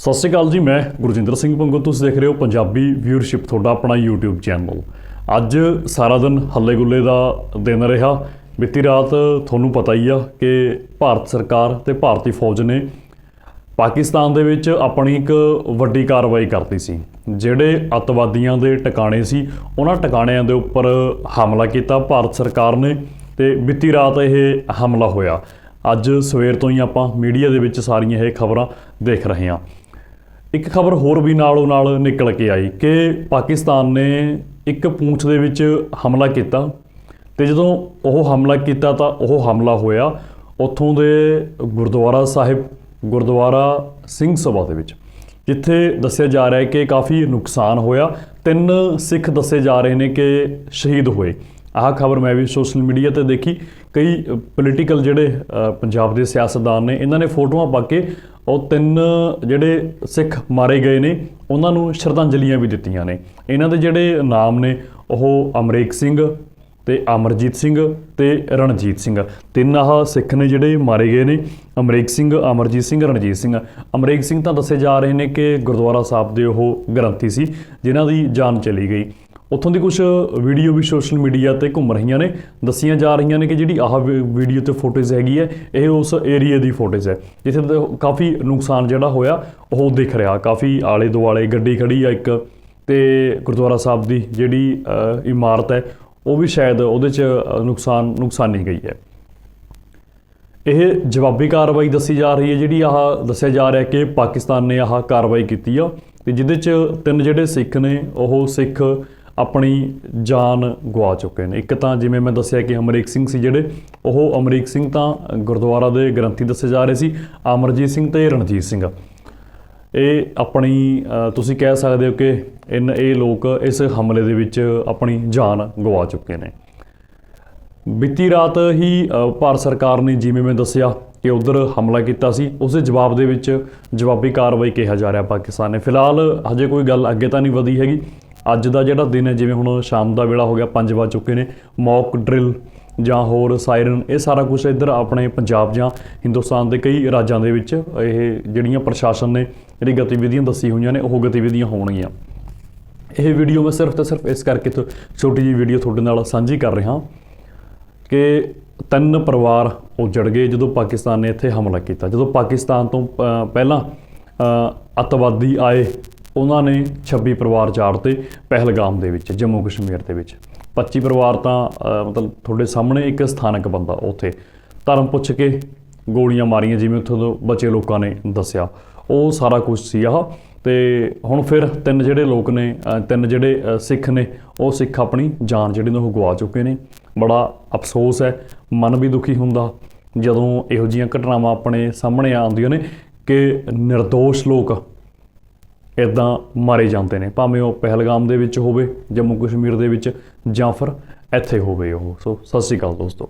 ਸਤਿ ਸ਼੍ਰੀ ਅਕਾਲ ਜੀ, ਮੈਂ ਗੁਰਜਿੰਦਰ ਸਿੰਘ ਪੰਗੂ। ਤੁਸੀਂ ਦੇਖ ਰਹੇ ਹੋ ਪੰਜਾਬੀ ਵਿਊਅਰਸ਼ਿਪ ਤੁਹਾਡਾ ਆਪਣਾ YouTube ਚੈਨਲ ਅੱਜ ਸਾਰਾ ਦਿਨ ਹੱਲੇ ਗੁੱਲੇ ਦਾ ਦਿਨ ਰਿਹਾ। ਬੀਤੀ ਰਾਤ ਤੁਹਾਨੂੰ ਪਤਾ ਹੀ ਆ ਕਿ ਭਾਰਤ ਸਰਕਾਰ ਤੇ ਭਾਰਤੀ ਫੌਜ ਨੇ ਪਾਕਿਸਤਾਨ ਦੇ ਵਿੱਚ ਆਪਣੀ ਇੱਕ ਵੱਡੀ ਕਾਰਵਾਈ ਕਰਤੀ ਸੀ, ਜਿਹੜੇ ਅੱਤਵਾਦੀਆਂ ਦੇ ਟਿਕਾਣੇ ਸੀ, ਉਹਨਾਂ ਟਿਕਾਣਿਆਂ ਦੇ ਉੱਪਰ ਹਮਲਾ ਕੀਤਾ। ਭਾਰਤ ਸਰਕਾਰ ਨੇ ਤੇ ਬੀਤੀ ਰਾਤ ਇਹ ਹਮਲਾ ਹੋਇਆ। ਅੱਜ ਸਵੇਰ ਤੋਂ ਹੀ ਆਪਾਂ ਮੀਡੀਆ ਦੇ ਵਿੱਚ ਸਾਰੀਆਂ ਇਹ ਖਬਰਾਂ ਦੇਖ ਰਹੇ ਹਾਂ। ਇੱਕ ਖਬਰ ਹੋਰ ਵੀ ਨਾਲੋਂ ਨਾਲ ਨਿਕਲ ਕੇ ਆਈ ਕਿ ਪਾਕਿਸਤਾਨ ਨੇ ਇੱਕ ਪੂੰਛ ਦੇ ਵਿੱਚ ਹਮਲਾ ਕੀਤਾ ਤੇ ਜਦੋਂ ਉਹ ਹਮਲਾ ਕੀਤਾ ਤਾਂ ਉਹ ਹਮਲਾ ਹੋਇਆ ਉੱਥੋਂ ਦੇ ਗੁਰਦੁਆਰਾ ਸਾਹਿਬ, ਗੁਰਦੁਆਰਾ ਸਿੰਘ ਸਭਾ ਦੇ ਵਿੱਚ, ਜਿੱਥੇ ਦੱਸਿਆ ਜਾ ਰਿਹਾ ਹੈ ਕਿ ਕਾਫੀ ਨੁਕਸਾਨ ਹੋਇਆ। ਤਿੰਨ ਸਿੱਖ ਦੱਸੇ ਜਾ ਰਹੇ ਨੇ ਕਿ ਸ਼ਹੀਦ ਹੋਏ। ਆਹ ਖਬਰ ਮੈਂ ਵੀ ਸੋਸ਼ਲ ਮੀਡੀਆ ਤੇ ਦੇਖੀ। ਕਈ ਪੋਲੀਟੀਕਲ ਜਿਹੜੇ ਪੰਜਾਬ ਦੇ ਸਿਆਸਤਦਾਨ ਨੇ, ਇਹਨਾਂ ਨੇ ਫੋਟੋਆਂ ਪਾ ਕੇ ਉਹ ਤਿੰਨ ਜਿਹੜੇ ਸਿੱਖ ਮਾਰੇ ਗਏ ਨੇ, ਉਹਨਾਂ ਨੂੰ ਸ਼ਰਧਾਂਜਲੀਆਂ ਵੀ ਦਿੱਤੀਆਂ ਨੇ। ਇਹਨਾਂ ਦੇ ਜਿਹੜੇ ਨਾਮ ਨੇ, ਉਹ ਅਮਰੀਕ ਸਿੰਘ ਤੇ ਅਮਰਜੀਤ ਸਿੰਘ ਤੇ ਰਣਜੀਤ ਸਿੰਘ। ਤਿੰਨ ਆਹ ਸਿੱਖ ਨੇ ਜਿਹੜੇ ਮਾਰੇ ਗਏ ਨੇ, ਅਮਰੀਕ ਸਿੰਘ, ਅਮਰਜੀਤ ਸਿੰਘ, ਰਣਜੀਤ ਸਿੰਘ। ਅਮਰੀਕ ਸਿੰਘ ਤਾਂ ਦੱਸੇ ਜਾ ਰਹੇ ਨੇ ਕਿ ਗੁਰਦੁਆਰਾ ਸਾਹਿਬ ਦੇ ਉਹ ਗ੍ਰੰਥੀ ਸੀ, ਜਿਨ੍ਹਾਂ ਦੀ ਜਾਨ ਚਲੀ ਗਈ। ਉੱਥੋਂ ਦੀ ਕੁਝ ਵੀਡੀਓ ਵੀ ਸੋਸ਼ਲ ਮੀਡੀਆ ਤੇ ਘੁੰਮ ਰਹੀਆਂ ਨੇ। ਦੱਸੀਆਂ ਜਾ ਰਹੀਆਂ ਨੇ ਕਿ ਜਿਹੜੀ ਆਹ ਵੀ- ਵੀਡੀਓ ਤੇ ਫੋਟੋਜ਼ ਹੈਗੀ ਹੈ, ਇਹ ਉਸ ਏਰੀਆ ਦੀ ਫੋਟੋਜ਼ ਹੈ। ਜਿੱਥੇ ਕਾਫੀ ਨੁਕਸਾਨ ਜਿਹੜਾ ਹੋਇਆ, ਉਹ ਦਿਖ ਰਿਹਾ। ਕਾਫੀ ਆਲੇ ਦੁਆਲੇ ਗੱਡੀ ਖੜੀ ਆ ਇੱਕ ਤੇ ਗੁਰਦੁਆਰਾ ਸਾਹਿਬ ਦੀ ਜਿਹੜੀ ਇਮਾਰਤ ਹੈ, ਉਹ ਵੀ ਸ਼ਾਇਦ ਉਹਦੇ 'ਚ ਨੁਕਸਾਨ, ਨੁਕਸਾਨੀ ਗਈ ਹੈ। ਇਹ ਜਵਾਬੀ ਕਾਰਵਾਈ ਦੱਸੀ ਜਾ ਰਹੀ ਹੈ, ਜਿਹੜੀ ਆਹ ਦੱਸਿਆ ਜਾ ਰਿਹਾ ਕਿ ਪਾਕਿਸਤਾਨ ਨੇ ਆਹ ਕਾਰਵਾਈ ਕੀਤੀ ਆ। ਤੇ ਜਿਹਦੇ 'ਚ ਤਿੰਨ ਜਿਹੜੇ ਸਿੱਖ ਨੇ, ਉਹ ਸਿੱਖ ਆਪਣੀ ਜਾਨ ਗਵਾ ਚੁੱਕੇ ਨੇ। ਇੱਕ ਤਾਂ ਜਿਵੇਂ ਮੈਂ ਦੱਸਿਆ ਕਿ ਅਮਰੀਕ ਸਿੰਘ ਸੀ ਜਿਹੜੇ, ਉਹ ਅਮਰੀਕ ਸਿੰਘ ਤਾਂ ਗੁਰਦੁਆਰਾ ਦੇ ਗ੍ਰੰਥੀ ਦੱਸੇ ਜਾ ਰਹੇ ਸੀ, ਅਮਰਜੀਤ ਸਿੰਘ ਤੇ ਰਣਜੀਤ ਸਿੰਘ। ਇਹ ਆਪਣੀ ਤੁਸੀਂ ਕਹਿ ਸਕਦੇ ਹੋ ਕਿ ਇਨ, ਇਹ ਲੋਕ ਇਸ ਹਮਲੇ ਦੇ ਵਿੱਚ ਆਪਣੀ ਜਾਨ ਗਵਾ ਚੁੱਕੇ ਨੇ। ਬੀਤੀ ਰਾਤ ਹੀ ਭਾਰਤ ਸਰਕਾਰ ਨੇ ਜਿਵੇਂ ਮੈਂ ਦੱਸਿਆ ਕਿ ਉਧਰ ਹਮਲਾ ਕੀਤਾ ਸੀ, ਉਸ ਦੇ ਜਵਾਬ ਦੇ ਵਿੱਚ ਜਵਾਬੀ ਕਾਰਵਾਈ ਕਿਹਾ ਜਾ ਰਿਹਾ ਪਾਕਿਸਤਾਨ ਨੇ। ਫਿਲਹਾਲ ਹਜੇ ਕੋਈ ਗੱਲ ਅੱਗੇ ਤਾਂ ਨਹੀਂ ਵਧੀ ਹੈਗੀ। ਅੱਜ ਦਾ ਜਿਹੜਾ ਦਿਨ ਹੈ ਜਿਵੇਂ ਹੁਣ ਸ਼ਾਮ ਦਾ ਵੇਲਾ ਹੋ ਗਿਆ 5 ਵਜ ਚੁੱਕੇ ਨੇ ਮੌਕ ਡਰਿਲ ਜਾਂ ਹੋਰ ਸਾਇਰਨ ਇਹ ਸਾਰਾ ਕੁਝ ਇੱਧਰ ਆਪਣੇ ਪੰਜਾਬ ਜਾਂ ਹਿੰਦੁਸਤਾਨ ਦੇ ਕਈ ਰਾਜਾਂ ਦੇ ਵਿੱਚ ਇਹ ਜਿਹੜੀਆਂ ਪ੍ਰਸ਼ਾਸਨ ਨੇ ਜਿਹੜੀ ਗਤੀਵਿਧੀਆਂ ਦੱਸੀ ਹੋਈਆਂ ਨੇ ਉਹ ਗਤੀਵਿਧੀਆਂ ਹੋਣਗੀਆਂ। ਇਹ ਵੀਡੀਓ ਮੈਂ ਸਿਰਫ ਤੇ ਸਿਰਫ ਇਸ ਕਰਕੇ ਛੋਟੀ ਜਿਹੀ ਵੀਡੀਓ ਤੁਹਾਡੇ ਨਾਲ ਸਾਂਝੀ ਕਰ ਰਿਹਾ ਕਿ ਤਿੰਨ ਪਰਿਵਾਰ ਉਜੜ ਗਏ ਜਦੋਂ ਪਾਕਿਸਤਾਨ ਨੇ ਇੱਥੇ ਹਮਲਾ ਕੀਤਾ। ਜਦੋਂ ਪਾਕਿਸਤਾਨ ਤੋਂ ਪਹਿਲਾਂ ਅ, ਅੱਤਵਾਦੀ ਆਏ ਉਹਨਾਂ ਨੇ 26 ਪਰਿਵਾਰ ਚਾੜਤੇ ਪਹਿਲਗਾਮ ਦੇ ਵਿੱਚ, ਜੰਮੂ ਕਸ਼ਮੀਰ ਦੇ ਵਿੱਚ। 25 ਪਰਿਵਾਰ ਤਾਂ ਮਤਲਬ ਤੁਹਾਡੇ ਸਾਹਮਣੇ ਇੱਕ ਸਥਾਨਕ ਬੰਦਾ ਉੱਥੇ। ਧਰਮ ਪੁੱਛ ਕੇ ਗੋਲੀਆਂ ਮਾਰੀਆਂ, ਜਿਵੇਂ ਉੱਥੋਂ ਤੋਂ ਬਚੇ ਲੋਕਾਂ ਨੇ ਦੱਸਿਆ। ਉਹ ਸਾਰਾ ਕੁਝ ਸੀ ਆਹ। ਤੇ ਹੁਣ ਫਿਰ ਤਿੰਨ ਜਿਹੜੇ ਲੋਕ ਨੇ ਤਿੰਨ ਜਿਹੜੇ ਸਿੱਖ ਨੇ, ਉਹ ਸਿੱਖ ਆਪਣੀ ਜਾਨ ਜਿਹੜੀ ਨੇ ਉਹ ਗਵਾ ਚੁੱਕੇ ਨੇ। ਬੜਾ ਅਫਸੋਸ ਹੈ, ਮਨ ਵੀ ਦੁਖੀ ਹੁੰਦਾ। ਜਦੋਂ ਇਹੋ ਜਿਹੀਆਂ ਘਟਨਾਵਾਂ ਆਪਣੇ ਸਾਹਮਣੇ ਆਉਂਦੀਆਂ ਨੇ ਕਿ નિર્ਦੋਸ਼ ਲੋਕ ਇਦਾਂ ਮਾਰੇ ਜਾਂਦੇ ਨੇ, ਭਾਵੇਂ ਉਹ ਪਹਿਲਗਾਮ ਦੇ ਵਿੱਚ ਹੋਵੇ, ਜੰਮੂ ਕਸ਼ਮੀਰ ਦੇ ਵਿੱਚ ਜਾਂ ਫਿਰ ਇੱਥੇ ਹੋਵੇ ਉਹ। ਸੋ ਸਤਿ ਸ਼੍ਰੀ ਅਕਾਲ ਦੋਸਤੋ।